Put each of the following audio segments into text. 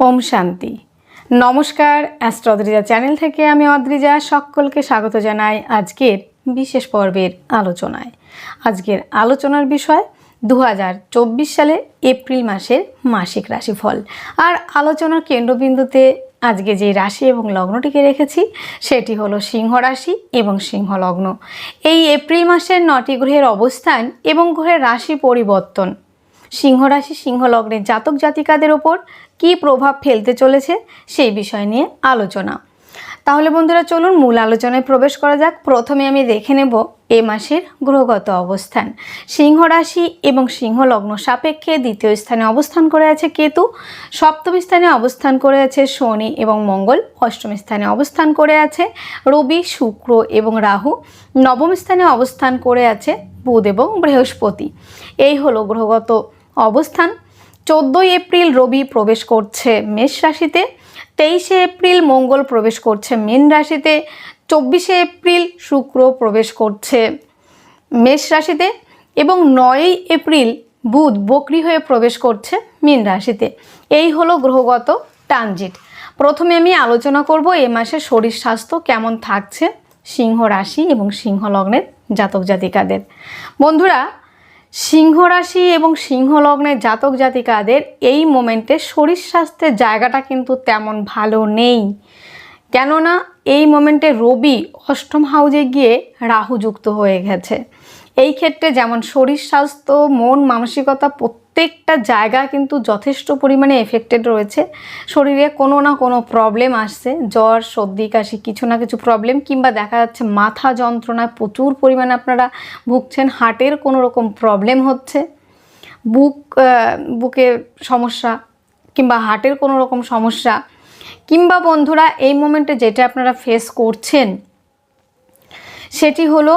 ওম শান্তি। নমস্কার অ্যাস্ট্রদ্রিজা চ্যানেল থেকে আমি অদ্রিজা, সকলকে স্বাগত জানাই আজকের বিশেষ পর্বের আলোচনায়। আজকের আলোচনার বিষয় দু হাজার চব্বিশ সালে এপ্রিল মাসের মাসিক রাশিফল। আর আলোচনার কেন্দ্রবিন্দুতে আজকে যে রাশি এবং লগ্নটিকে রেখেছি, সেটি হলো সিংহ রাশি এবং সিংহ লগ্ন। এই এপ্রিল মাসের নটি গ্রহের অবস্থান এবং গ্রহের রাশি পরিবর্তন সিংহ রাশি সিংহ লগ্নের জাতক জাতিকাদের ওপর কী প্রভাব ফেলতে চলেছে সেই বিষয় নিয়ে আলোচনা। তাহলে বন্ধুরা চলুন মূল আলোচনায় প্রবেশ করা যাক। প্রথমে আমি দেখে নেব এ মাসের গ্রহগত অবস্থান। সিংহ রাশি এবং সিংহ লগ্ন সাপেক্ষে দ্বিতীয় স্থানে অবস্থান করে আছে কেতু। সপ্তম স্থানে অবস্থান করে আছে শনি এবং মঙ্গল। অষ্টম স্থানে অবস্থান করে আছে রবি, শুক্র এবং রাহু। নবম স্থানে অবস্থান করে আছে বুধ এবং বৃহস্পতি। এই হলো গ্রহগত অবস্থান। চোদ্দোই এপ্রিল রবি প্রবেশ করছে মেষ রাশিতে, তেইশে এপ্রিল মঙ্গল প্রবেশ করছে মীন রাশিতে, চব্বিশে এপ্রিল শুক্র প্রবেশ করছে মেষ রাশিতে এবং নয়ই এপ্রিল বুধ বকরি হয়ে প্রবেশ করছে মীন রাশিতে। এই হলো গ্রহগত ট্রানজিট। প্রথমে আমি আলোচনা করব এ মাসে শরীর স্বাস্থ্য কেমন থাকছে সিংহ রাশি এবং সিংহ লগ্নের জাতক জাতিকাদের। বন্ধুরা সিংহ রাশি এবং সিংহ লগ্নের জাতক জাতিকাদের এই মোমেন্টে শরীর স্বাস্থ্যের জায়গাটা কিন্তু তেমন ভালো নেই। কেননা এই মোমেন্টে রবি অষ্টম হাউজে গিয়ে রাহু যুক্ত হয়ে গেছে। এই ক্ষেত্রে যেমন শরীর স্বাস্থ্য, মন, মানসিকতা প্রত্যেকটা জায়গা কিন্তু যথেষ্ট পরিমাণে এফেক্টেড রয়েছে। শরীরে কোনো না কোনো প্রবলেম আসছে, জ্বর, সর্দি, কাশি, কিছু না কিছু প্রবলেম কিংবা দেখা যাচ্ছে মাথা যন্ত্রণায় প্রচুর পরিমাণে আপনারা ভুগছেন, হার্টের কোনো রকম প্রবলেম হচ্ছে, বুক বুকে সমস্যা, কিংবা হার্টের কোনো রকম সমস্যা, কিংবা বন্ধুরা, এই মোমেন্টে যেটা আপনারা ফেস করছেন, সেটি হলো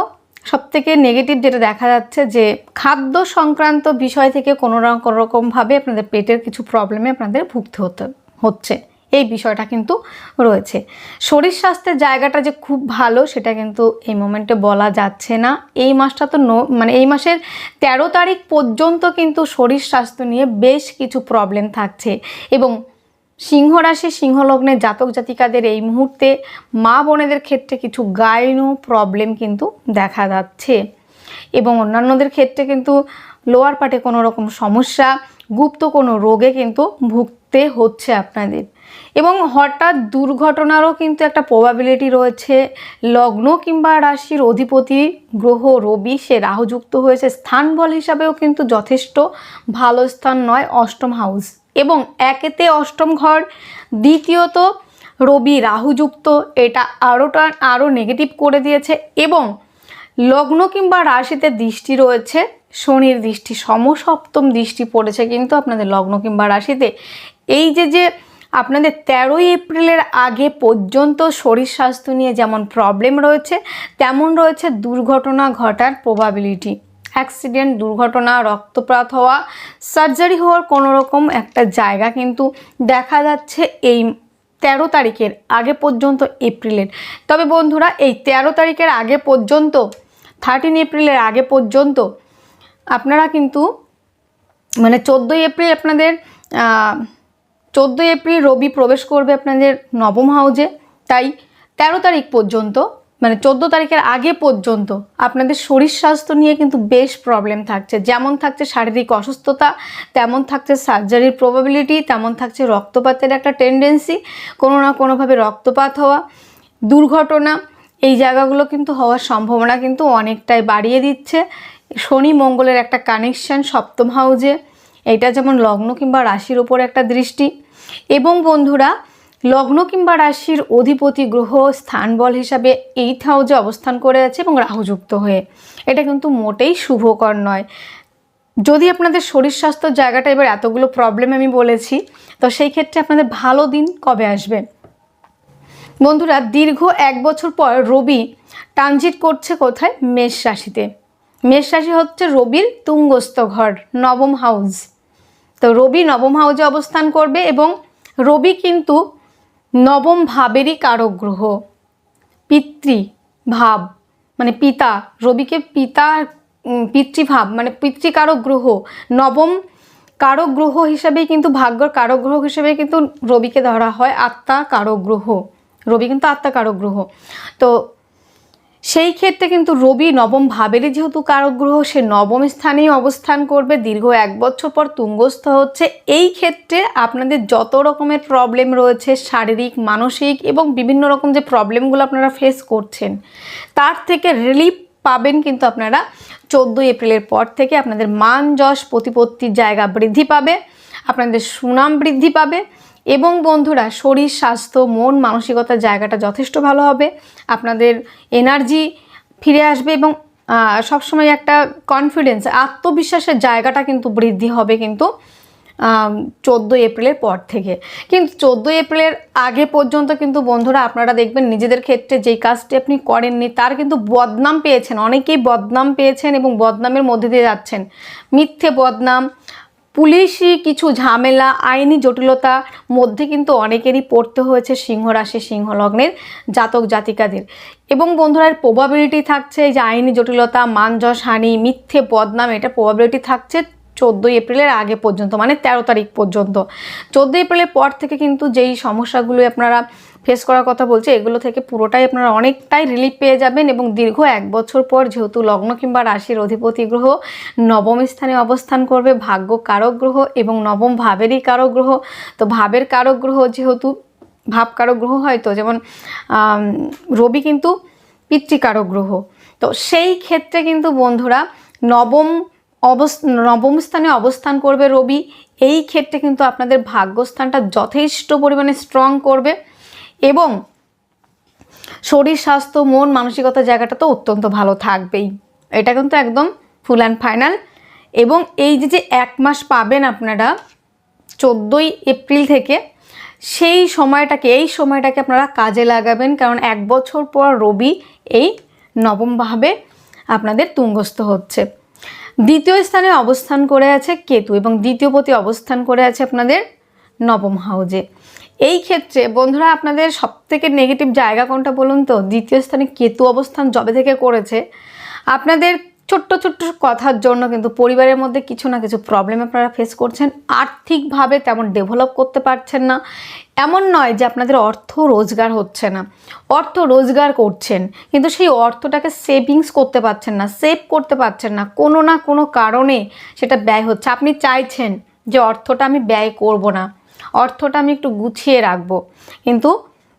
সবথেকে নেগেটিভ যেটা দেখা যাচ্ছে যে খাদ্য সংক্রান্ত বিষয় থেকে কোনো না কোনো রকমভাবে আপনাদের পেটের কিছু প্রবলেমে আপনাদের ভুগতে হতে, হচ্ছে। এই বিষয়টা কিন্তু রয়েছে। শরীর স্বাস্থ্যের জায়গাটা যে খুব ভালো, সেটা কিন্তু এই মোমেন্টে বলা যাচ্ছে না। এই মাসটা তো নো মানে এই মাসের তেরো তারিখ পর্যন্ত কিন্তু শরীর স্বাস্থ্য নিয়ে বেশ কিছু প্রবলেম থাকছে। এবং সিংহ রাশি সিংহলগ্নের জাতক জাতিকাদের এই মুহূর্তে মা বোনেদের ক্ষেত্রে কিছু গাইনো প্রবলেম কিন্তু দেখা যাচ্ছে। এবং অন্যান্যদের ক্ষেত্রে কিন্তু লোয়ার পার্টে কোনো রকম সমস্যা, গুপ্ত কোনো রোগে কিন্তু ভুগতে হচ্ছে আপনাদের। এবং হঠাৎ দুর্ঘটনারও কিন্তু একটা প্রবাবিলিটি রয়েছে। লগ্ন কিংবা রাশির অধিপতি গ্রহ রবি, সে রাহুযুক্ত হয়েছে। স্থান বল হিসাবেও কিন্তু যথেষ্ট ভালো স্থান নয়। অষ্টম হাউস এবং একেতে অষ্টম ঘর, দ্বিতীয়ত রবি রাহুযুক্ত। এটা আরোটা আরও নেগেটিভ করে দিয়েছে এবং লগ্ন কিংবা রাশিতে দৃষ্টি রয়েছে, শনির দৃষ্টি, সমসপ্তম দৃষ্টি পড়েছে কিন্তু আপনাদের লগ্ন কিংবা রাশিতে। এই যে যে আপনাদের তেরোই এপ্রিলের আগে পর্যন্ত শরীর স্বাস্থ্য নিয়ে যেমন প্রবলেম রয়েছে, তেমন রয়েছে দুর্ঘটনা ঘটার প্রবাবিলিটি অ্যাক্সিডেন্ট, দুর্ঘটনা, রক্তপাত হওয়া, সার্জারি হওয়ার কোনো রকম একটা জায়গা কিন্তু দেখা যাচ্ছে এই তেরো তারিখের আগে পর্যন্ত এপ্রিলের। তবে বন্ধুরা, এই তেরো তারিখের আগে পর্যন্ত থার্টিন এপ্রিলের আগে পর্যন্ত আপনারা কিন্তু মানে চোদ্দোই এপ্রিল আপনাদের চোদ্দোই এপ্রিল রবি প্রবেশ করবে আপনাদের নবম হাউজে তাই তেরো তারিখ পর্যন্ত মানে চোদ্দ তারিখের আগে পর্যন্ত আপনাদের শরীর স্বাস্থ্য নিয়ে কিন্তু বেশ প্রবলেম থাকছে। যেমন থাকছে শারীরিক অসুস্থতা, তেমন থাকছে সার্জারির প্রবাবিলিটি তেমন থাকছে রক্তপাতের একটা টেন্ডেন্সি কোনো না কোনোভাবে রক্তপাত হওয়া, দুর্ঘটনা, এই জায়গাগুলো কিন্তু হওয়ার সম্ভাবনা কিন্তু অনেকটাই বাড়িয়ে দিচ্ছে। শনি মঙ্গলের একটা কানেকশান সপ্তম হাউজে এটা যেমন লগ্ন কিংবা রাশির ওপর একটা দৃষ্টি। এবং বন্ধুরা লগ্ন কিংবা রাশির অধিপতি গ্রহ স্থান বল হিসাবে এইট হাউজে অবস্থান করে আছে এবং রাহুযুক্ত হয়ে। এটা কিন্তু মোটেই শুভকর নয়। যদি আপনাদের শরীর স্বাস্থ্যর জায়গাটা এবার এতগুলো প্রবলেম আমি বলেছি, তো সেই ক্ষেত্রে আপনাদের ভালো দিন কবে আসবে? বন্ধুরা, দীর্ঘ এক বছর পর রবি ট্রানজিট করছে কোথায়? মেষ রাশিতে। মেষ রাশি হচ্ছে রবির তুঙ্গস্থ ঘর, নবম হাউস তো রবি নবম হাউজে অবস্থান করবে এবং রবি কিন্তু নবম ভাবেরই কারক গ্রহ পিতৃ ভাব মানে পিতা, রবিকে পিতা পিতৃভাব মানে পিতৃকারক গ্রহ নবম কারক গ্রহ হিসাবেই কিন্তু ভাগ্যর কারক গ্রহ হিসেবে কিন্তু রবিকে ধরা হয় আত্মা কারক গ্রহ রবি কিন্তু আত্মা কারক গ্রহ তো সেই ক্ষেত্রে কিন্তু রবি নবম ভাবেরই যেহেতু কারক গ্রহ সে নবম স্থানেই অবস্থান করবে। দীর্ঘ এক বছর পর তুঙ্গস্থ হচ্ছে। এই ক্ষেত্রে আপনাদের যত রকমের প্রবলেম রয়েছে, শারীরিক, মানসিক এবং বিভিন্ন রকম যে প্রবলেমগুলো আপনারা ফেস করছেন, তার থেকে রিলিফ পাবেন কিন্তু আপনারা চোদ্দোই এপ্রিলের পর থেকে। আপনাদের মান যশ, প্রতিপত্তির জায়গা বৃদ্ধি পাবে। আপনাদের সুনাম বৃদ্ধি পাবে। এবং বন্ধুরা, শরীর, স্বাস্থ্য, মন, মানসিকতার জায়গাটা যথেষ্ট ভালো হবে। আপনাদের এনার্জি ফিরে আসবে এবং সবসময় একটা কনফিডেন্স আত্মবিশ্বাসের জায়গাটা কিন্তু বৃদ্ধি হবে কিন্তু চোদ্দোই এপ্রিলের পর থেকে। কিন্তু চোদ্দোই এপ্রিলের আগে পর্যন্ত কিন্তু বন্ধুরা আপনারা দেখবেন নিজেদের ক্ষেত্রে যেই কাজটি আপনি করেননি, তার কিন্তু বদনাম পেয়েছেন, অনেকেই বদনাম পেয়েছেন এবং বদনামের মধ্যে দিয়ে যাচ্ছেন। মিথ্যে বদনাম পুলিশি কিছু ঝামেলা, আইনি জটিলতা মধ্যে কিন্তু অনেকেরই পড়তে হয়েছে সিংহ রাশি সিংহ লগ্নের জাতক জাতিকাদের। এবং বন্ধুরা, এর প্রবাবিলিটি থাকছে যে আইনি জটিলতা মানযশ হানি, মিথ্যে বদনাম, এটা প্রবাবিলিটি থাকছে চোদ্দোই এপ্রিলের আগে পর্যন্ত মানে তেরো তারিখ পর্যন্ত। চোদ্দোই এপ্রিলের পর থেকে কিন্তু যেই সমস্যাগুলো আপনারা ফেস করার কথা বলছে, এগুলো থেকে পুরোটাই আপনারা অনেকটাই রিলিফ পেয়ে যাবেন এবং দীর্ঘ এক বছর পর যেহেতু লগ্ন কিংবা রাশির অধিপতি গ্রহ নবম স্থানে অবস্থান করবে, ভাগ্য কারক গ্রহ এবং নবম ভাবেরই কারক গ্রহ। তো ভাবের কারক গ্রহ যেহেতু ভাব কারক গ্রহ হয়, তো যেমন রবি কিন্তু পিতৃকারক গ্রহ। তো সেই ক্ষেত্রে কিন্তু বন্ধুরা নবম অবস, নবম স্থানে অবস্থান করবে রবি, এই ক্ষেত্রে কিন্তু আপনাদের ভাগ্যস্থানটা যথেষ্ট পরিমাণে স্ট্রং করবে। এবং শরীর, স্বাস্থ্য, মন মানসিকতা জায়গাটা তো অত্যন্ত ভালো থাকবেই। এটা কিন্তু একদম ফুল অ্যান্ড ফাইনাল এবং এই যে যে এক মাস পাবেন আপনারা চোদ্দোই এপ্রিল থেকে, সেই সময়টাকে, এই সময়টাকে আপনারা কাজে লাগাবেন, কারণ এক বছর পর রবি এই নবমভাবে আপনাদের তুঙ্গস্থ হচ্ছে। দ্বিতীয় স্থানে অবস্থান করে আছে কেতু এবং দ্বিতীয় পতি অবস্থান করে আছে আপনাদের নবম হাউজে। এই ক্ষেত্রে বন্ধুরা আপনাদের সব থেকে নেগেটিভ জায়গা কোনটা বলুন তো? দ্বিতীয় স্থানে কেতু অবস্থান জবে থেকে করেছে। আপনাদের ছোট্ট ছোট্ট কথার জন্য কিন্তু পরিবারের মধ্যে কিছু না কিছু প্রবলেম আপনারা ফেস করছেন। আর্থিকভাবে তেমন ডেভেলপ করতে পারছেন না। এমন নয় যে আপনাদের অর্থ রোজগার হচ্ছে না। অর্থ রোজগার করছেন, কিন্তু সেই অর্থটাকে সেভিংস করতে পারছেন না সেভ করতে পারছেন না। কোনো না কোনো কারণে সেটা ব্যয় হচ্ছে। আপনি চাইছেন যে অর্থটা আমি ব্যয় করব না। অর্থটা আমি একটু গুছিয়ে রাখব। কিন্তু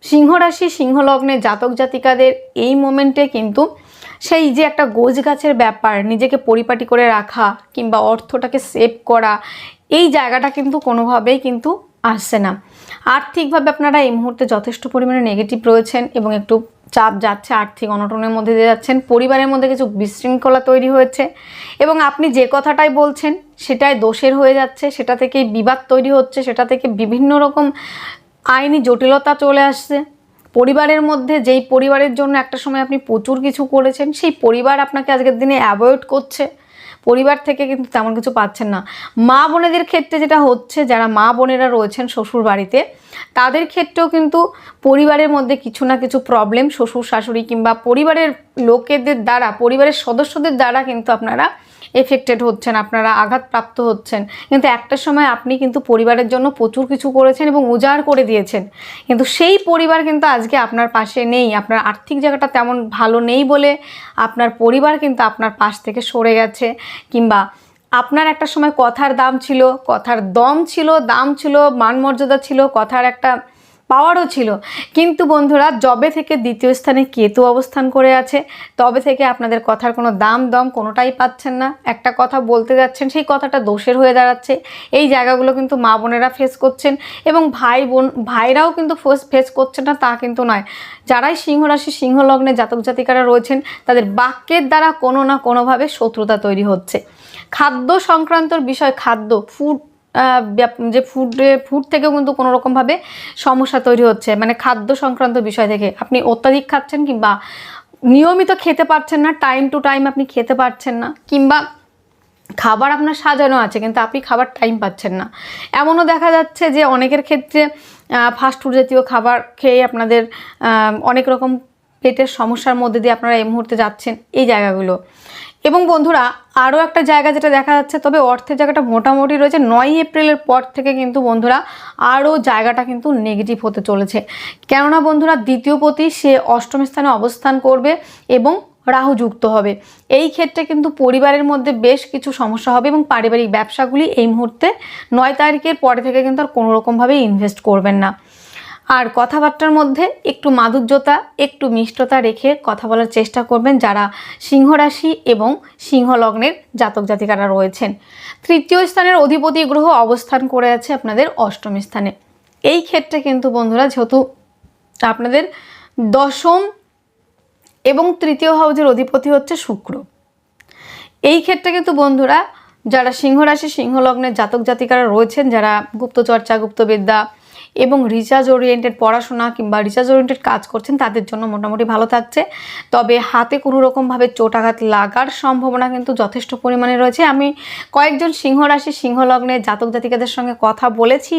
সিংহরাশি, সিংহলগ্নে জাতক জাতিকাদের এই মোমেন্টে কিন্তু সেই যে একটা গোজ গাছের ব্যাপার, নিজেকে পরিপাটি করে রাখা কিংবা অর্থটাকে সেভ করা, এই জায়গাটা কিন্তু কোনোভাবেই কিন্তু আসছে না। আর্থিকভাবে আপনারা এই মুহূর্তে যথেষ্ট পরিমাণে নেগেটিভ রয়েছেন এবং একটু চাপ যাচ্ছে, আর্থিক অনটনের মধ্যে দিয়ে যাচ্ছেন, পরিবারের মধ্যে কিছু বিশৃঙ্খলা তৈরি হয়েছে এবং আপনি যে কথাটাই বলছেন, সেটাই দোষের হয়ে যাচ্ছে, সেটা থেকেই বিবাদ তৈরি হচ্ছে, সেটা থেকে বিভিন্ন রকম আইনি জটিলতা চলে আসছে। পরিবারের মধ্যে যেই পরিবারের জন্য একটা সময় আপনি প্রচুর কিছু করেছেন, সেই পরিবার আপনাকে আজকের দিনে অ্যাভয়েড করছে। পরিবার থেকে কিন্তু তেমন কিছু পাচ্ছেন না। মা বোনেদের ক্ষেত্রে যেটা হচ্ছে, যারা মা বোনেরা রয়েছেন শ্বশুর বাড়িতে, তাদের ক্ষেত্রেও কিন্তু পরিবারের মধ্যে কিছু না কিছু প্রবলেম শ্বশুর শাশুড়ি কিংবা পরিবারের লোকেদের দ্বারা, পরিবারের সদস্যদের দ্বারা কিন্তু আপনারা এফেক্টেড হচ্ছেন, আপনারা আঘাতপ্রাপ্ত হচ্ছেন। কিন্তু একটা সময় আপনি কিন্তু পরিবারের জন্য প্রচুর কিছু করেছেন এবং উজাড় করে দিয়েছেন। কিন্তু সেই পরিবার কিন্তু আজকে আপনার পাশে নেই, আপনার আর্থিক জায়গাটা তেমন ভালো নেই বলে আপনার পরিবার কিন্তু আপনার পাশ থেকে সরে গেছে। কিংবা আপনার একটা সময় কথার দাম ছিল, কথার দম ছিল, দাম ছিল, মান মর্যাদা ছিল, কথার একটা পাওয়ারও ছিল। কিন্তু বন্ধুরা জবে থেকে দ্বিতীয় স্থানে কেতু অবস্থান করে আছে, তবে থেকে আপনাদের কথার কোনো দাম দম কোনোটাই পাচ্ছেন না। একটা কথা বলতে যাচ্ছেন, সেই কথাটা দোষের হয়ে দাঁড়াচ্ছে। এই জায়গাগুলো কিন্তু মা বোনেরা ফেস করছেন এবং ভাই বোন, ভাইরাও কিন্তু ফেস করছেন না, তা কিন্তু নয়। যারাই সিংহ রাশি, সিংহ লগ্নে জাতক জাতিকারা রয়েছেন, তাদের বাক্যের দ্বারা কোনো না কোনোভাবে শত্রুতা তৈরি হচ্ছে। খাদ্য সংক্রান্তর বিষয়, খাদ্য ফুড যে ফুডে ফুড থেকেও কিন্তু কোনো রকমভাবে সমস্যা তৈরি হচ্ছে। মানে খাদ্য সংক্রান্ত বিষয় থেকে। আপনি অত্যাধিক খাচ্ছেন কিংবা নিয়মিত খেতে পারছেন না টাইম টু টাইম আপনি খেতে পারছেন না, কিংবা খাবার আপনার সাজানো আছে, কিন্তু আপনি খাবার টাইম পাচ্ছেন না। এমনও দেখা যাচ্ছে যে অনেকের ক্ষেত্রে ফাস্টফুড জাতীয় খাবার খেয়ে আপনাদের অনেক রকম পেটের সমস্যার মধ্যে দিয়ে আপনারা এই মুহূর্তে যাচ্ছেন এই জায়গাগুলো। এবং বন্ধুরা আরও একটা জায়গা যেটা দেখা যাচ্ছে, তবে অর্থের জায়গাটা মোটামুটি রয়েছে। নয় এপ্রিলের পর থেকে কিন্তু বন্ধুরা আরও জায়গাটা কিন্তু নেগেটিভ হতে চলেছে। কেননা বন্ধুরা, দ্বিতীয় পতি সে অষ্টম স্থানে অবস্থান করবে এবং রাহু যুক্ত হবে। এই ক্ষেত্রে কিন্তু পরিবারের মধ্যে বেশ কিছু সমস্যা হবে এবং পারিবারিক ব্যবসাগুলি এই মুহূর্তে নয় তারিখের পরে থেকে কিন্তু আর কোনো রকমভাবে ইনভেস্ট করবেন না। আর কথাবার্তার মধ্যে একটু মাধুর্যতা, একটু মিষ্টতা রেখে কথা বলার চেষ্টা করবেন যারা সিংহ রাশি এবং সিংহ লগ্নের জাতক জাতিকারা রয়েছেন। তৃতীয় স্থানের অধিপতি গ্রহ অবস্থান করে আছে আপনাদের অষ্টম স্থানে। এই ক্ষেত্রে কিন্তু বন্ধুরা, যেহেতু আপনাদের দশম এবং তৃতীয় হাউজের অধিপতি হচ্ছে শুক্র। এই ক্ষেত্রে কিন্তু বন্ধুরা, যারা সিংহ রাশি সিংহ লগ্নের জাতক জাতিকারা রয়েছেন, যারা গুপ্তচর্চা, গুপ্তবিদ্যা এবং রিসার্চ ওরিয়েন্টেড পড়াশোনা কিংবা রিসার্চ ওরিয়েন্টেড কাজ করছেন, তাদের জন্য মোটামুটি ভালো থাকছে। তবে হাতে কোনো রকমভাবে চোটাঘাত লাগার সম্ভাবনা কিন্তু যথেষ্ট পরিমাণে রয়েছে। আমি কয়েকজন সিংহ রাশি সিংহ লগ্নের জাতক জাতিকাদের সঙ্গে কথা বলেছি।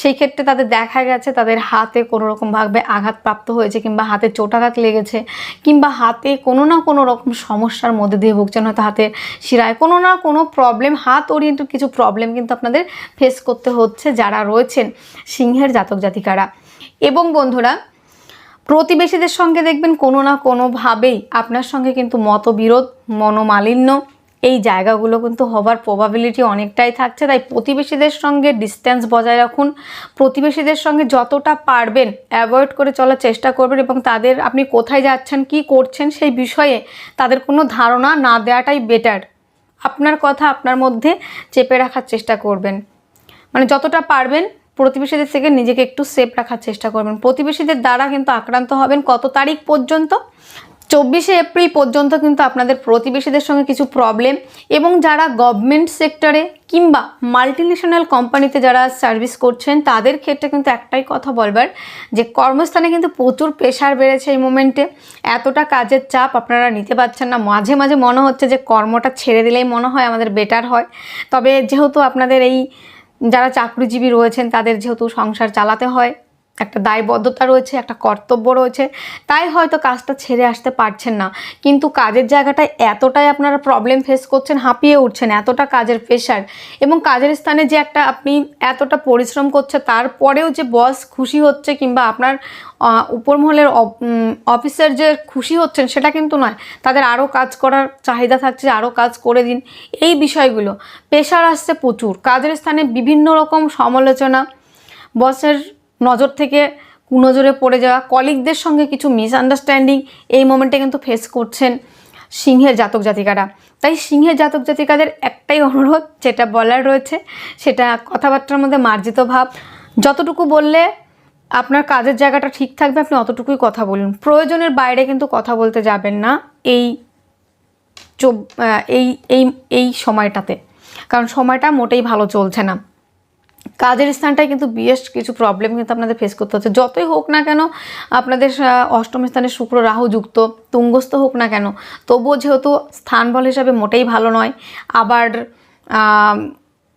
সেই ক্ষেত্রে তাদের দেখা গেছে, তাদের হাতে কোনো রকমভাবে আঘাতপ্রাপ্ত হয়েছে কিংবা হাতে চোটাঘাত লেগেছে কিংবা হাতে কোনো না কোনো রকম সমস্যার মধ্যে দিয়ে ভুগছেন। হয়তো হাতে শিরায় কোনো না কোনো প্রবলেম হাত ওরিয়েন্টেড কিছু প্রবলেম কিন্তু আপনাদের ফেস করতে হচ্ছে যারা রয়েছেন। সিংহের জাতক জাতিকারা। এবং বন্ধুরা, প্রতিবেশীদের সঙ্গে দেখবেন কোনো না কোনোভাবেই আপনার সঙ্গে কিন্তু মতবিরোধ, মনোমালিন্য এই জায়গাগুলো কিন্তু হবার প্রবাবিলিটি অনেকটাই থাকছে। তাই প্রতিবেশীদের সঙ্গে ডিস্টেন্স বজায় রাখুন। প্রতিবেশীদের সঙ্গে যতটা পারবেন অ্যাভয়েড করে চলার চেষ্টা করবেন এবং তাদের আপনি কোথায় যাচ্ছেন, কি করছেন সেই বিষয়ে তাদের কোনো ধারণা না দেওয়াটাই বেটার আপনার কথা আপনার মধ্যে চেপে রাখার চেষ্টা করবেন। মানে যতটা পারবেন প্রতিবেশীদের থেকে নিজেকে একটু সেফ রাখার চেষ্টা করবেন। প্রতিবেশীদের দ্বারা কিন্তু আক্রান্ত হবেন। কত তারিখ পর্যন্ত? চব্বিশে এপ্রিল পর্যন্ত কিন্তু আপনাদের প্রতিবেশীদের সঙ্গে কিছু প্রবলেম এবং যারা গভর্নমেন্ট সেক্টরে কিংবা মাল্টিনেশনাল কোম্পানিতে যারা সার্ভিস করছেন, তাদের ক্ষেত্রে কিন্তু একটাই কথা বলবার, যে কর্মস্থানে কিন্তু প্রচুর প্রেশার বেড়েছে এই মোমেন্টে এতটা কাজের চাপ আপনারা নিতে পারছেন না। মাঝে মাঝে মনে হচ্ছে যে কর্মটা ছেড়ে দিলেই মনে হয় আমাদের বেটার হয়। তবে যেহেতু আপনাদের এই যারা চাকরিজীবী রয়েছেন তাদের যেহেতু সংসার চালাতে হয় একটা দায়বদ্ধতা রয়েছে একটা কর্তব্য রয়েছে। তাই হয়তো কাজটা ছেড়ে আসতে পারছেন না। কিন্তু কাজের জায়গাটায় এতটাই আপনারা প্রবলেম ফেস করছেন হাঁপিয়ে উঠছেন এতটা কাজের প্রেশার এবং কাজের স্থানে যে একটা আপনি এতটা পরিশ্রম করছে তারপরেও যে বস খুশি হচ্ছে কিংবা আপনার আহ, উপর মহলের অপ- অফিসার যে খুশি হচ্ছেন সেটা কিন্তু নয়। তাদের আরও কাজ করার চাহিদা থাকছে আরও কাজ করে দিন। এই বিষয়গুলো প্রেশার আসছে প্রচুর। কাজের স্থানে বিভিন্ন রকম সমালোচনা বসের নজর থেকে কুনজরে পড়ে যাওয়া কলিগদের সঙ্গে কিছু মিসআন্ডারস্ট্যান্ডিং এই মোমেন্টে কিন্তু ফেস করছেন সিংহের জাতক জাতিকারা। তাই সিংহের জাতক জাতিকাদের একটাই অনুরোধ, যেটা বলার রয়েছে, সেটা কথাবার্তার মধ্যে মার্জিত ভাব। যতটুকু বললে আপনার কাজের জায়গাটা ঠিক থাকবে, আপনি অতটুকুই কথা বলুন। প্রয়োজনের বাইরে কিন্তু কথা বলতে যাবেন না এই এই এই এই সময়টাতে। কারণ সময়টা মোটেই ভালো চলছে না। কাজের স্থানটায় কিন্তু বেশ কিছু প্রবলেম কিন্তু আপনাদের ফেস করতে হচ্ছে। যতই হোক না কেন, আপনাদের অষ্টম স্থানে শুক্র রাহু যুক্ত, তুঙ্গস্থ হোক না কেন, তবুও যেহেতু স্থান বল হিসাবে মোটেই ভালো নয়, আবার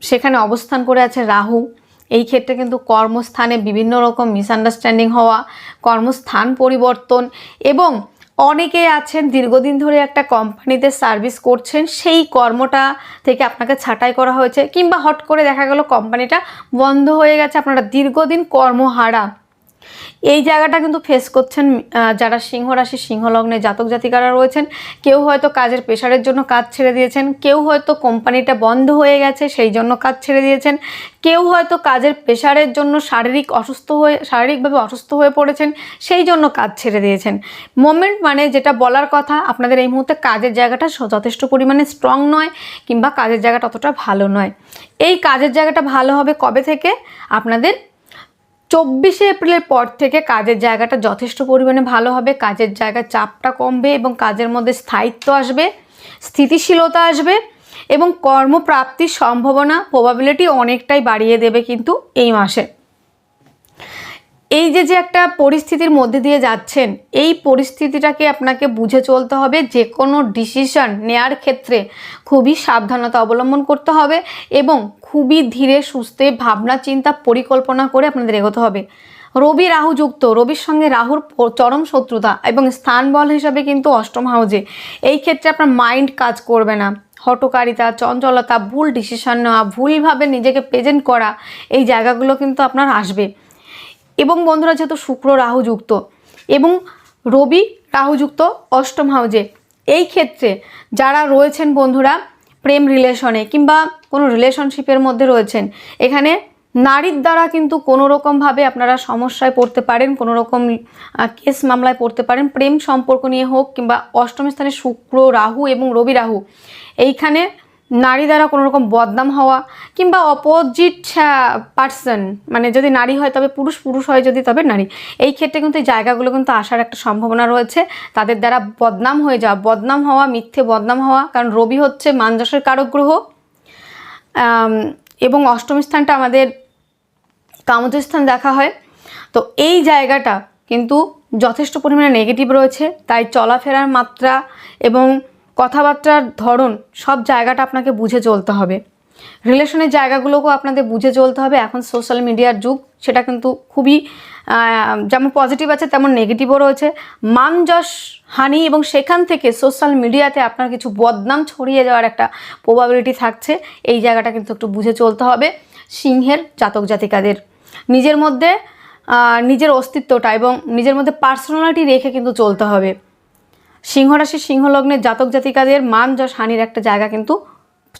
সেখানে অবস্থান করে আছে রাহু, এই ক্ষেত্রে কিন্তু কর্মস্থানে বিভিন্ন রকম মিসআন্ডারস্ট্যান্ডিং হওয়া, কর্মস্থান পরিবর্তন এবং অনেকে আছেন, দীর্ঘদিন ধরে একটা কোম্পানিতে সার্ভিস করছেন, সেই কর্মটা থেকে আপনাকে ছাঁটাই করা হয়েছে কিংবা হট করে দেখা গেল কোম্পানিটা বন্ধ হয়ে গেছে, আপনারা দীর্ঘদিন কর্মহারা। এই জায়গাটা কিন্তু ফেস করছেন যারা সিংহ রাশি সিংহ লগ্নে জাতক জাতিকারা রয়েছেন, কেউ হয়তো কাজের প্রেশারের জন্য কাজ ছেড়ে দিয়েছেন, কেউ হয়তো কোম্পানিটা বন্ধ হয়ে গেছে সেই জন্য কাজ ছেড়ে দিয়েছেন, কেউ হয়তো কাজের প্রেশারের জন্য শারীরিক অসুস্থ হয়ে, শারীরিকভাবে অসুস্থ হয়ে পড়েছেন, সেই জন্য কাজ ছেড়ে দিয়েছেন। মোমেন্ট মানে যেটা বলার কথা, আপনাদের এই মুহূর্তে কাজের জায়গাটা যথেষ্ট পরিমাণে স্ট্রং নয় কিংবা কাজের জায়গাটা অতটা ভালো নয়। এই কাজের জায়গাটা ভালো হবে কবে থেকে? আপনাদের চব্বিশে এপ্রিলের পর থেকে কাজের জায়গাটা যথেষ্ট পরিমাণে ভালো হবে, কাজের জায়গার চাপটা কমবে এবং কাজের মধ্যে স্থায়িত্ব আসবে, স্থিতিশীলতা আসবে এবং কর্মপ্রাপ্তির সম্ভাবনা প্রবাবিলিটি অনেকটাই বাড়িয়ে দেবে কিন্তু এই মাসে। এই যে যে একটা পরিস্থিতির মধ্যে দিয়ে যাচ্ছেন, এই পরিস্থিতিটাকে আপনাকে বুঝে চলতে হবে, যে কোনো ডিসিশন নেয়ার ক্ষেত্রে খুবই সাবধানতা অবলম্বন করতে হবে এবং খুবই ধীরে সুস্থে ভাবনা চিন্তা পরিকল্পনা করে আপনাদের এগোতে হবে। রবি রাহু যুক্ত, রবির সঙ্গে রাহুর চরম শত্রুতা এবং স্থান বল হিসাবে কিন্তু অষ্টম হাউজে। এই ক্ষেত্রে আপনার মাইন্ড কাজ করবে না। হটকারিতা, চঞ্চলতা, ভুল ডিসিশন নেওয়া, ভুলভাবে নিজেকে প্রেজেন্ট করা, এই জায়গাগুলো কিন্তু আপনার আসবে। এবং বন্ধুরা যেহেতু শুক্র রাহু যুক্ত এবং রবি রাহু যুক্ত অষ্টম হাউজে, এই ক্ষেত্রে যারা রয়েছেন বন্ধুরা প্রেম রিলেশনে কিংবা কোনো রিলেশনশিপের মধ্যে রয়েছেন, এখানে নারীর দ্বারা কিন্তু কোনো রকমভাবে আপনারা সমস্যায় পড়তে পারেন, কোনো রকম কেস মামলায় পড়তে পারেন, প্রেম সম্পর্ক নিয়ে হোক কিংবা অষ্টম স্থানে শুক্র, রাহু এবং রবি রাহু, এইখানে নারী দ্বারা কোনো রকম বদনাম হওয়া কিংবা অপোজিট পার্সন মানে যদি নারী হয় তবে পুরুষ পুরুষ হয় যদি তবে নারী। এই ক্ষেত্রে কিন্তু এই জায়গাগুলো কিন্তু আসার একটা সম্ভাবনা রয়েছে। তাদের দ্বারা বদনাম হয়ে যাওয়া, বদনাম হওয়া, মিথ্যে বদনাম হওয়া, কারণ রবি হচ্ছে মানযশের কারক গ্রহ। এবং অষ্টম স্থানটা আমাদের কামজ স্থান দেখা হয়। তো এই জায়গাটা কিন্তু যথেষ্ট পরিমাণে নেগেটিভ রয়েছে। তাই চলাফেরার মাত্রা এবং কথাবার্তার ধরন, সব জায়গাটা আপনাকে বুঝে চলতে হবে। রিলেশনের জায়গাগুলোকেও আপনাদের বুঝে চলতে হবে। এখন সোশ্যাল মিডিয়ার যুগ, সেটা কিন্তু খুবই যেমন পজিটিভ আছে, তেমন নেগেটিভও রয়েছে। মান যশ, হানি এবং সেখান থেকে সোশ্যাল মিডিয়াতে আপনার কিছু বদনাম ছড়িয়ে যাওয়ার একটা প্রবাবিলিটি থাকছে। এই জায়গাটা কিন্তু একটু বুঝে চলতে হবে সিংহের জাতক জাতিকাদের। নিজের মধ্যে নিজের অস্তিত্বটা এবং নিজের মধ্যে পার্সোনালিটি রেখে কিন্তু চলতে হবে। সিংহ রাশি সিংহ জাতক জাতিকাদের মান যশ হানির একটা জায়গা কিন্তু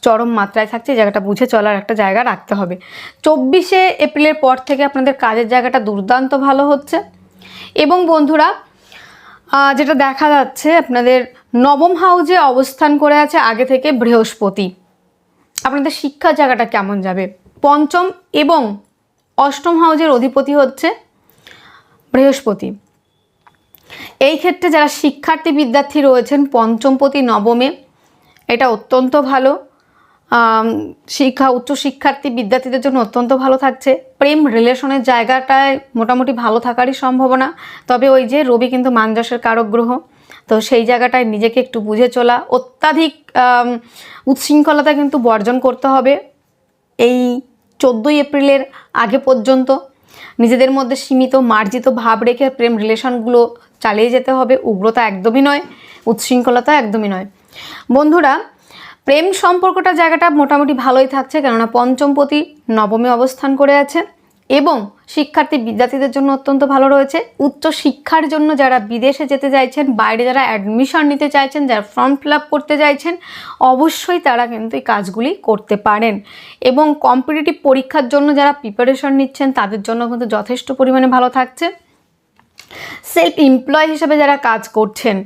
চরম মাত্রায় থাকছে, জায়গাটা বুঝে চলার একটা জায়গা রাখতে হবে। চব্বিশে এপ্রিলের পর থেকে আপনাদের কাজের জায়গাটা দুর্দান্ত ভালো হচ্ছে। এবং বন্ধুরা যেটা দেখা যাচ্ছে, আপনাদের নবম হাউজে অবস্থান করে আছে আগে থেকে বৃহস্পতি। আপনাদের শিক্ষার জায়গাটা কেমন যাবে? পঞ্চম এবং অষ্টম হাউজের অধিপতি হচ্ছে বৃহস্পতি। এই ক্ষেত্রে যারা শিক্ষার্থী বিদ্যার্থী রয়েছেন, পঞ্চমপতি, নবমে, এটা অত্যন্ত ভালো। শিক্ষা, উচ্চ শিক্ষার্থী বিদ্যার্থীদের জন্য অত্যন্ত ভালো থাকছে। প্রেম রিলেশনের জায়গাটায় মোটামুটি ভালো থাকারই সম্ভাবনা। তবে ওই যে রবি কিন্তু মানজাসের কারক গ্রহ, তো সেই জায়গাটায় নিজেকে একটু বুঝে চলা। অত্যাধিক উচ্ছৃঙ্খলতা কিন্তু বর্জন করতে হবে এই চোদ্দোই এপ্রিলের আগে পর্যন্ত। নিজেদের মধ্যে সীমিত, মার্জিত ভাব রেখে প্রেম রিলেশনগুলো চালিয়ে যেতে হবে। উগ্রতা একদমই নয় উচ্ছৃঙ্খলতা একদমই নয়। বন্ধুরা, প্রেম সম্পর্কটা জায়গাটা মোটামুটি ভালোই থাকছে, কেননা পঞ্চমপতি নবমে অবস্থান করে আছে এবং শিক্ষার্থী বিদ্যার্থীদের জন্য অত্যন্ত ভালো রয়েছে। উচ্চ শিক্ষার জন্য যারা বিদেশে যেতে চাইছেন, বাইরে যারা অ্যাডমিশন নিতে চাইছেন, যারা ফর্ম ফিল করতে চাইছেন, অবশ্যই তারা কিন্তু এই কাজগুলি করতে পারেন। এবং কম্পিটিটিভ পরীক্ষার জন্য যারা প্রিপারেশন নিচ্ছেন, তাদের জন্য কিন্তু যথেষ্ট পরিমাণে ভালো থাকছে। সেলফ এমপ্লয় হিসেবে যারা কাজ করছেন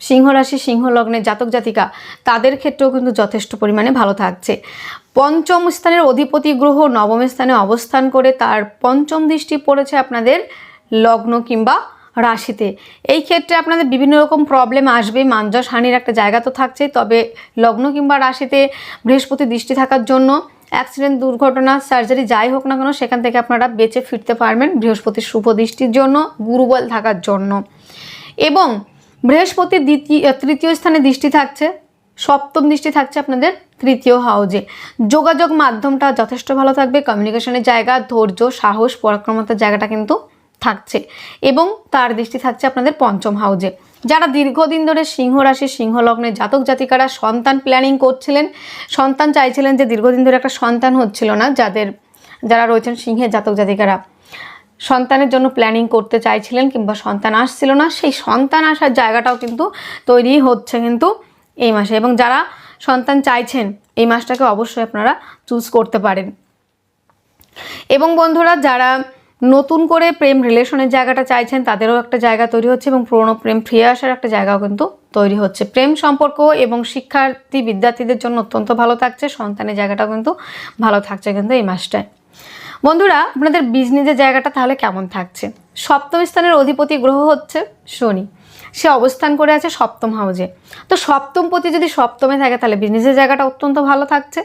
সিংহ রাশি সিংহ লগ্নের জাতক, জাতিকা, তাদের ক্ষেত্রেও কিন্তু যথেষ্ট পরিমাণে ভালো থাকছে। পঞ্চম স্থানের অধিপতি গ্রহ নবম স্থানে অবস্থান করে তার পঞ্চম দৃষ্টি পড়েছে আপনাদের লগ্ন কিংবা রাশিতে। এই ক্ষেত্রে আপনাদের বিভিন্ন রকম প্রবলেম আসবে, মানজস, হানির একটা জায়গা তো থাকছে তবে লগ্ন কিংবা রাশিতে বৃহস্পতি দৃষ্টি থাকার জন্য অ্যাক্সিডেন্ট, দুর্ঘটনা, সার্জারি, যাই হোক না কেন, সেখান থেকে আপনারা বেঁচে ফিরতে পারবেন বৃহস্পতির শুভ দৃষ্টির জন্য, গুরুবল থাকার জন্য। এবং বৃহস্পতির দ্বিতীয় তৃতীয় স্থানে দৃষ্টি থাকছে, সপ্তম দৃষ্টি থাকছে আপনাদের তৃতীয় হাউজে। যোগাযোগ মাধ্যমটা যথেষ্ট ভালো থাকবে কমিউনিকেশনের জায়গা, ধৈর্য, সাহস, পরাক্রমতার জায়গাটা কিন্তু থাকছে। এবং তার দৃষ্টি থাকছে আপনাদের পঞ্চম হাউজে। যারা দীর্ঘদিন ধরে সিংহ রাশি সিংহ লগ্নের জাতক জাতিকারা সন্তান প্ল্যানিং করছিলেন, সন্তান চাইছিলেন যে দীর্ঘদিন ধরে একটা সন্তান হচ্ছিল না, যাদের, যারা রয়েছেন সিংহের জাতক জাতিকারা, সন্তানের জন্য প্ল্যানিং করতে চাইছিলেন কিংবা সন্তান আসছিল না, সেই সন্তান আসার জায়গাটাও কিন্তু তৈরি হচ্ছে কিন্তু এই মাসে এবং যারা সন্তান চাইছেন, এই মাসটাকে অবশ্যই আপনারা চুজ করতে পারেন। এবং বন্ধুরা, যারা নতুন করে প্রেম রিলেশনের জায়গাটা চাইছেন, তাদেরও একটা জায়গা তৈরি হচ্ছে এবং পুরনো প্রেম ফিরে আসার একটা জায়গাও কিন্তু তৈরি হচ্ছে। প্রেম সম্পর্ক এবং শিক্ষার্থী বিদ্যার্থীদের জন্য অত্যন্ত ভালো থাকছে, সন্তানের জায়গাটাও কিন্তু ভালো থাকছে কিন্তু এই মাসটায়। বন্ধুরা, আপনাদের বিজনেসের জায়গাটা তাহলে কেমন থাকছে? সপ্তম স্থানের অধিপতি গ্রহ হচ্ছে শনি। সে অবস্থান করে আছে সপ্তম হাউজে তো সপ্তম পতি যদি সপ্তমে থাকে, তাহলে বিজনেসের জায়গাটা অত্যন্ত ভালো থাকছে।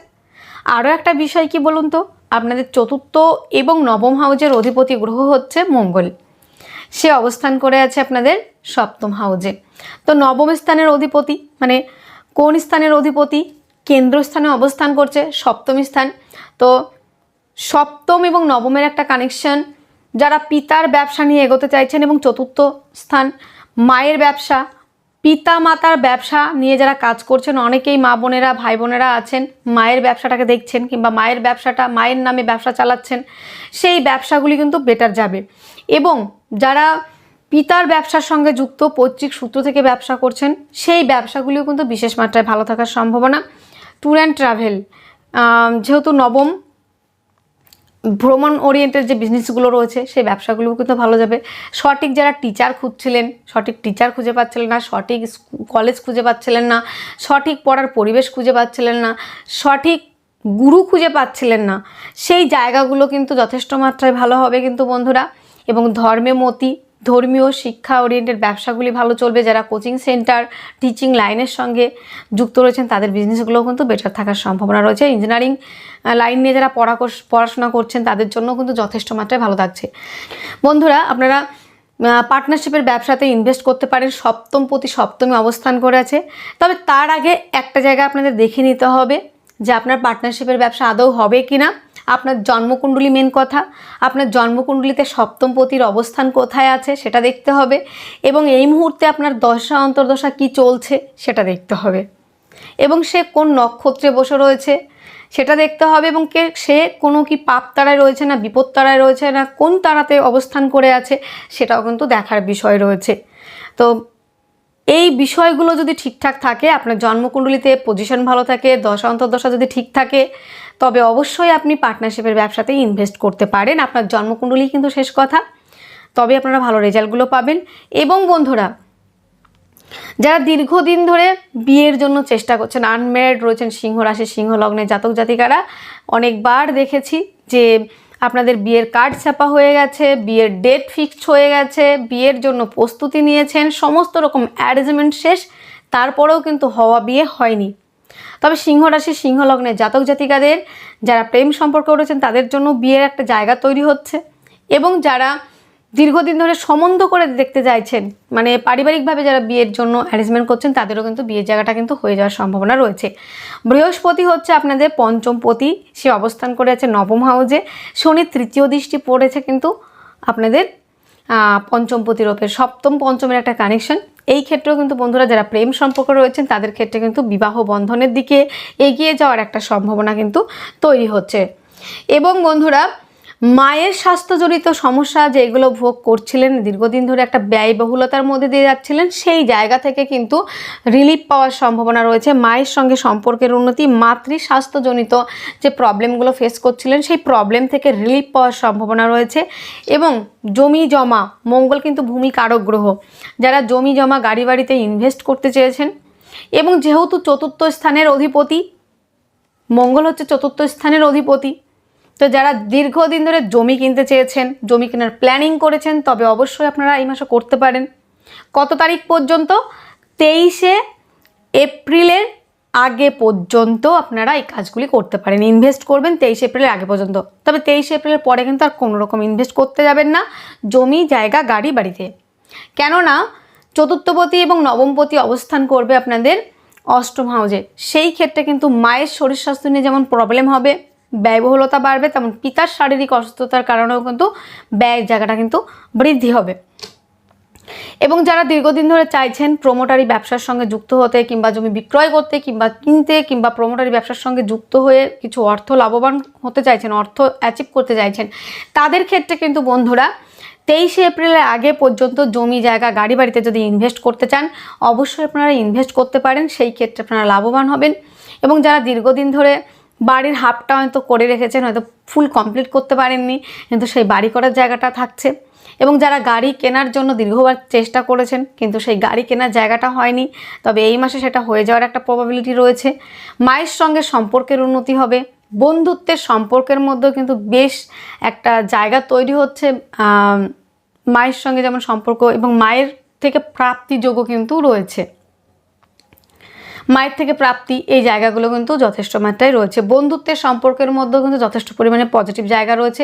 আরও একটা বিষয় কি বলুন তো? আপনাদের চতুর্থ এবং নবম হাউজের অধিপতি গ্রহ হচ্ছে মঙ্গল। সে অবস্থান করে আছে আপনাদের সপ্তম হাউজে। তো নবম স্থানের অধিপতি মানে কোন স্থানের অধিপতি? কেন্দ্রস্থানে অবস্থান করছে সপ্তম স্থান। তো সপ্তম এবং নবমের একটা কানেকশন যারা পিতার ব্যবসা নিয়ে এগোতে চাইছেন এবং চতুর্থ স্থান, মায়ের ব্যবসা পিতা মাতার ব্যবসা নিয়ে যারা কাজ করছেন, অনেকেই মা বোনেরা, ভাই বোনেরা আছেন, মায়ের ব্যবসাটাকে দেখছেন কিংবা মায়ের ব্যবসাটা, মায়ের নামে ব্যবসা চালাচ্ছেন, সেই ব্যবসাগুলি কিন্তু বেটার যাবে। এবং যারা পিতার ব্যবসার সঙ্গে যুক্ত, পৈতৃক সূত্র থেকে ব্যবসা করছেন, সেই ব্যবসাগুলিও কিন্তু বিশেষ মাত্রায় ভালো থাকার সম্ভাবনা। ট্যুর অ্যান্ড ট্রাভেল যেহেতু নবম ভ্রমণ ওরিয়েন্টেড যে বিজনেসগুলো রয়েছে, সেই ব্যবসাগুলোও কিন্তু ভালো যাবে। সঠিক যারা টিচার খুঁজছিলেন, সঠিক টিচার খুঁজে পাচ্ছিলেন না, সঠিক কলেজ খুঁজে পাচ্ছিলেন না, সঠিক পড়ার পরিবেশ খুঁজে পাচ্ছিলেন না, সঠিক গুরু খুঁজে পাচ্ছিলেন না, সেই জায়গাগুলো কিন্তু যথেষ্ট মাত্রায় ভালো হবে কিন্তু বন্ধুরা। এবং ধর্মে মতি ধর্মীয় শিক্ষা ওরিয়েন্টেড ব্যবসাগুলি ভালো চলবে, যারা কোচিং সেন্টার, টিচিং লাইনের সঙ্গে যুক্ত রয়েছেন, তাদের বিজনেসগুলোও কিন্তু বেটার থাকার সম্ভাবনা রয়েছে। ইঞ্জিনিয়ারিং লাইন নিয়ে যারা পড়াশোনা করছেন, তাদের জন্য কিন্তু যথেষ্ট মাত্রায় ভালো থাকছে। বন্ধুরা, আপনারা পার্টনারশিপের ব্যবসাতে ইনভেস্ট করতে পারেন, সপ্তম প্রতি সপ্তমী অবস্থান করে আছে। তবে তার আগে একটা জায়গা আপনাদের দেখে নিতে হবে, যে আপনার পার্টনারশিপের ব্যবসা আদৌ হবে কি না আপনার জন্মকুণ্ডলী মেন কথা, আপনার জন্মকুণ্ডলিতে সপ্তম পতির অবস্থান কোথায় আছে সেটা দেখতে হবে এবং এই মুহূর্তে আপনার দশা, অন্তর্দশা কি চলছে সেটা দেখতে হবে। এবং সে কোন নক্ষত্রে বসে রয়েছে সেটা দেখতে হবে এবং কে, সে কোনো কি পাপ তারায় রয়েছে না বিপদ তারায় রয়েছে না, কোন তারাতে অবস্থান করে আছে সেটাও কিন্তু দেখার বিষয় রয়েছে। তো এই বিষয়গুলো যদি ঠিকঠাক থাকে, আপনার জন্মকুণ্ডলিতে পজিশন ভালো থাকে, দশা অন্তর্দশা যদি ঠিক থাকে, তবে অবশ্যই আপনি পার্টনারশিপের ব্যবসাতে ইনভেস্ট করতে পারেন। আপনার জন্মকুণ্ডলী কিন্তু শেষ কথা। তবে আপনারা ভালো রেজাল্টগুলো পাবেন। এবং বন্ধুরা, যারা দীর্ঘদিন ধরে বিয়ের জন্য চেষ্টা করছেন আনম্যারিড রয়েছেন সিংহ রাশি সিংহ লগ্নে জাতক জাতিকারা, অনেকবার দেখেছি যে আপনাদের বিয়ের কার্ড ছাপা হয়ে গেছে, বিয়ের ডেট ফিক্সড হয়ে গেছে, বিয়ের জন্য প্রস্তুতি নিয়েছেন, সমস্ত রকম অ্যারেঞ্জমেন্ট শেষ, তারপরেও কিন্তু হওয়া বিয়ে হয়নি। তবে সিংহ রাশি সিংহ লগ্নের জাতক জাতিকাদের যারা প্রেম সম্পর্ক রয়েছেন, তাদের জন্য বিয়ের একটা জায়গা তৈরি হচ্ছে এবং যারা দীর্ঘদিন ধরে সম্বন্ধ করে দেখতে চাইছেন। মানে পারিবারিকভাবে যারা বিয়ের জন্য অ্যারেঞ্জমেন্ট করছেন তাদেরও কিন্তু বিয়ের জায়গাটা কিন্তু হয়ে যাওয়ার সম্ভাবনা রয়েছে। বৃহস্পতি হচ্ছে আপনাদের পঞ্চমপতি সে অবস্থান করে আছে নবম হাউজে শনির তৃতীয় দৃষ্টি পড়েছে কিন্তু আপনাদের আহ, পঞ্চমপতি রূপের সপ্তম পঞ্চমের একটা কানেকশন এই ক্ষেত্রেও কিন্তু বন্ধুরা যারা প্রেম সম্পর্ক রয়েছেন তাদের ক্ষেত্রে কিন্তু বিবাহ বন্ধনের দিকে এগিয়ে যাওয়ার একটা সম্ভাবনা কিন্তু তৈরি হচ্ছে। এবং বন্ধুরা মায়ের স্বাস্থ্যজনিত সমস্যা যেগুলো ভোগ করছিলেন, দীর্ঘদিন ধরে একটা ব্যয়বহুলতার মধ্যে দিয়ে যাচ্ছিলেন, সেই জায়গা থেকে কিন্তু রিলিফ পাওয়ার সম্ভাবনা রয়েছে। মায়ের সঙ্গে সম্পর্কের উন্নতি, মাতৃ স্বাস্থ্যজনিত যে প্রবলেমগুলো ফেস করছিলেন, সেই প্রবলেম থেকে রিলিফ পাওয়ার সম্ভাবনা রয়েছে এবং জমি জমা, মঙ্গল কিন্তু ভূমি কারক গ্রহ, যারা জমি জমা গাড়ি বাড়িতে ইনভেস্ট করতে চেয়েছেন এবং যেহেতু চতুর্থ স্থানের অধিপতি, মঙ্গল হচ্ছে চতুর্থ স্থানের অধিপতি তো যারা দীর্ঘদিন ধরে জমি কিনতে চেয়েছেন, জমি কেনার প্ল্যানিং করেছেন, তবে অবশ্যই আপনারা এই মাসে করতে পারেন। কত তারিখ পর্যন্ত? তেইশে এপ্রিলের আগে পর্যন্ত আপনারা এই কাজগুলি করতে পারেন। ইনভেস্ট করবেন তেইশে এপ্রিলের আগে পর্যন্ত। তবে তেইশে এপ্রিলের পরে কিন্তু আর কোনো রকম ইনভেস্ট করতে যাবেন না। জমি, জায়গা, গাড়ি, বাড়িতে। কেননা চতুর্থপতি এবং নবমপতি অবস্থান করবে আপনাদের অষ্টম হাউজে সেই ক্ষেত্রে কিন্তু মায়ের শরীর স্বাস্থ্য নিয়ে যেমন প্রবলেম হবে ব্যয়বহুলতা বাড়বে, তেমন পিতার শারীরিক অসুস্থতার কারণেও কিন্তু ব্যয়ের জায়গাটা কিন্তু বৃদ্ধি হবে। এবং যারা দীর্ঘদিন ধরে চাইছেন প্রোমোটারি ব্যবসার সঙ্গে যুক্ত হতে কিংবা জমি বিক্রয় করতে কিংবা কিনতে কিংবা প্রোমোটারি ব্যবসার সঙ্গে যুক্ত হয়ে কিছু অর্থ লাভবান হতে চাইছেন, অর্থ অ্যাচিভ করতে চাইছেন, তাদের ক্ষেত্রে কিন্তু বন্ধুরা তেইশে এপ্রিলের আগে পর্যন্ত জমি জায়গা, গাড়ি বাড়িতে যদি ইনভেস্ট করতে চান, অবশ্যই আপনারা ইনভেস্ট করতে পারেন, সেই ক্ষেত্রে আপনারা লাভবান হবেন। এবং যারা দীর্ঘদিন ধরে বাড়ির হাফটা হয়তো করে রেখেছেন, হয়তো ফুল কমপ্লিট করতে পারেননি, কিন্তু সেই বাড়ি করার জায়গাটা থাকছে। এবং যারা গাড়ি কেনার জন্য দীর্ঘবার চেষ্টা করেছেন, কিন্তু সেই গাড়ি কেনার জায়গাটা হয়নি, তবে এই মাসে সেটা হয়ে যাওয়ার একটা প্রবাবিলিটি রয়েছে। মায়ের সঙ্গে সম্পর্কের উন্নতি হবে, বন্ধুত্বের সম্পর্কের মধ্যেও কিন্তু বেশ একটা জায়গা তৈরি হচ্ছে মায়ের সঙ্গে যেমন সম্পর্ক এবং মায়ের থেকে প্রাপ্তিযোগ্য কিন্তু রয়েছে। মায়ের থেকে প্রাপ্তি, এই জায়গাগুলো কিন্তু যথেষ্ট মাত্রায় রয়েছে। বন্ধুত্বের সম্পর্কের মধ্যেও কিন্তু যথেষ্ট পরিমাণে পজিটিভ জায়গা রয়েছে।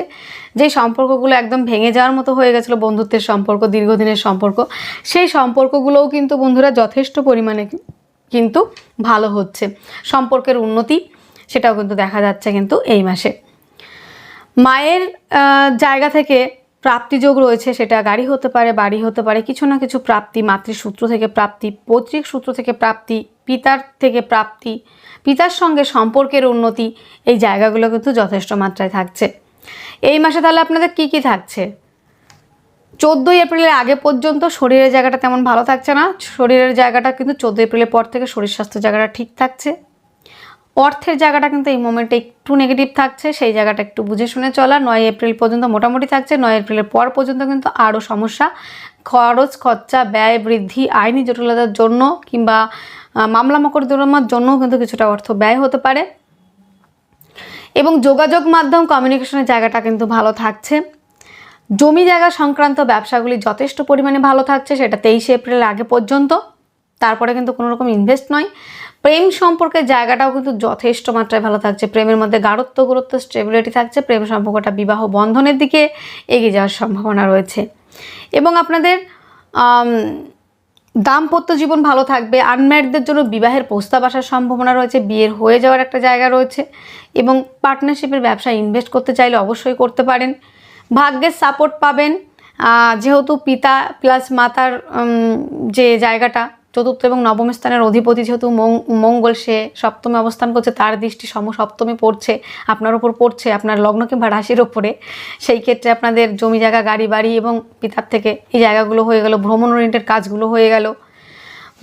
যেই সম্পর্কগুলো একদম ভেঙে যাওয়ার মতো হয়ে গেছিল বন্ধুত্বের সম্পর্ক, দীর্ঘদিনের সম্পর্ক, সেই সম্পর্কগুলোও কিন্তু বন্ধুরা যথেষ্ট পরিমাণে কিন্তু ভালো হচ্ছে। সম্পর্কের উন্নতি, সেটাও কিন্তু দেখা যাচ্ছে কিন্তু এই মাসে। মায়ের জায়গা থেকে প্রাপ্তিযোগ রয়েছে, সেটা গাড়ি হতে পারে, বাড়ি হতে পারে, কিছু না কিছু প্রাপ্তি, মাতৃসূত্র থেকে প্রাপ্তি, পৈতৃক সূত্র থেকে প্রাপ্তি পিতার থেকে প্রাপ্তি, পিতার সঙ্গে সম্পর্কের উন্নতি, এই জায়গাগুলো কিন্তু যথেষ্ট মাত্রায় থাকছে। এই মাসে তাহলে আপনাদের কি কি থাকছে? চোদ্দোই এপ্রিলের আগে পর্যন্ত শরীরের জায়গাটা তেমন ভালো থাকছে না। শরীরের জায়গাটা কিন্তু চোদ্দোই এপ্রিলের পর থেকে শরীর স্বাস্থ্য জায়গাটা ঠিক থাকছে। অর্থের জায়গাটা কিন্তু এই মোমেন্টে একটু নেগেটিভ থাকছে, সেই জায়গাটা একটু বুঝে শুনে চলা। নয় এপ্রিল পর্যন্ত মোটামুটি থাকছে, নয় এপ্রিলের পর পর্যন্ত কিন্তু আরও সমস্যা। খরচ, খরচা, ব্যয় বৃদ্ধি, আইনি জটিলতার জন্য কিংবা মামলা মকদ্দমার জন্য কিন্তু কিছুটা অর্থ ব্যয় হতে পারে। এবং যোগাযোগ মাধ্যম কমিউনিকেশনের জায়গাটা কিন্তু ভালো থাকছে। জমি জায়গা সংক্রান্ত ব্যবসাগুলি যথেষ্ট পরিমাণে ভালো থাকছে, সেটা তেইশে এপ্রিল আগে পর্যন্ত। তারপরে কিন্তু কোনো রকম ইনভেস্ট নয়। প্রেম সম্পর্কে জায়গাটাও কিন্তু যথেষ্ট মাত্রায় ভালো থাকছে। প্রেমের মধ্যে গাঢ়ত্ব, গুরুত্ব স্টেবিলিটি থাকছে। প্রেম সম্পর্কটা বিবাহ বন্ধনের দিকে এগিয়ে যাওয়ার সম্ভাবনা রয়েছে। এবং আপনাদের দাম্পত্য জীবন ভালো থাকবে আনম্যারিডদের জন্য বিবাহের প্রস্তাব আসার সম্ভাবনা রয়েছে, বিয়ের হয়ে যাওয়ার একটা জায়গা রয়েছে এবং পার্টনারশিপের ব্যবসা ইনভেস্ট করতে চাইলে অবশ্যই করতে পারেন। ভাগ্যের সাপোর্ট পাবেন। যেহেতু পিতা প্লাস মাতার যে জায়গাটা চতুর্থ এবং নবম স্থানের অধিপতি যেহেতু মঙ্গল, সে সপ্তমে অবস্থান করছে, তার দৃষ্টি সম, সপ্তমে পড়ছে, আপনার ওপর পড়ছে, আপনার লগ্ন কিংবা রাশির ওপরে সেই ক্ষেত্রে আপনাদের জমি জায়গা, গাড়ি, বাড়ি এবং পিতার থেকে এই জায়গাগুলো হয়ে গেল, ভ্রমণ ওরিয়েন্টেড কাজগুলো হয়ে গেল।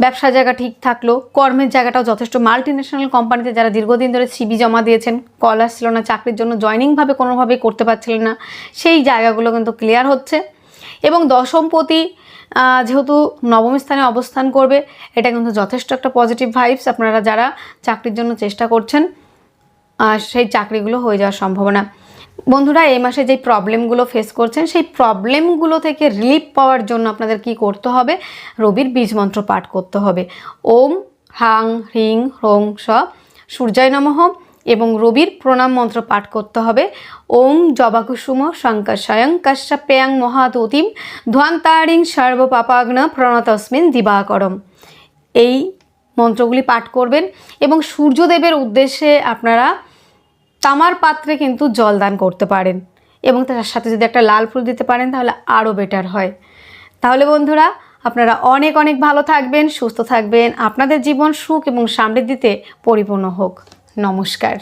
ব্যবসা জায়গা ঠিক থাকল, কর্মের জায়গাটাও যথেষ্ট। মাল্টি ন্যাশনাল কোম্পানিতে যারা দীর্ঘদিন ধরে সিবি জমা দিয়েছেন কল আসছিল না, চাকরির জন্য জয়নিংভাবে কোনোভাবেই করতে পারছিলেন না, সেই জায়গাগুলো কিন্তু ক্লিয়ার হচ্ছে। এবং দশমপতি যেহেতু নবম স্থানে অবস্থান করবে, এটা কিন্তু যথেষ্ট একটা পজিটিভ ভাইবস আপনারা যারা চাকরির জন্য চেষ্টা করছেন সেই চাকরিগুলো হয়ে যাওয়ার সম্ভাবনা। বন্ধুরা, এই মাসে যেই প্রবলেমগুলো ফেস করছেন, সেই প্রবলেমগুলো থেকে রিলিফ পাওয়ার জন্য আপনাদের কি করতে হবে? রবির বীজ মন্ত্র পাঠ করতে হবে। ওম, হাং, হ্রিং হ্রং স সূর্যায় নমঃ। এবং রবির প্রণাম মন্ত্র পাঠ করতে হবে। ওম জবাকুসুম শঙ্কর স্বয়ং কাশ্যপেয়াং মহাদুতিম ধ্বান্তারিং সর্বপাপাগ্ন প্রণতস্মিন দিবাকরম। এই মন্ত্রগুলি পাঠ করবেন এবং সূর্যদেবের উদ্দেশ্যে আপনারা তামার পাত্রে কিন্তু জল দান করতে পারেন এবং তার সাথে যদি একটা লাল ফুল দিতে পারেন তাহলে আরও বেটার হয়। তাহলে বন্ধুরা, আপনারা অনেক অনেক ভালো থাকবেন, সুস্থ থাকবেন। আপনাদের জীবন সুখ এবং সমৃদ্ধিতে পরিপূর্ণ হোক। নমস্কার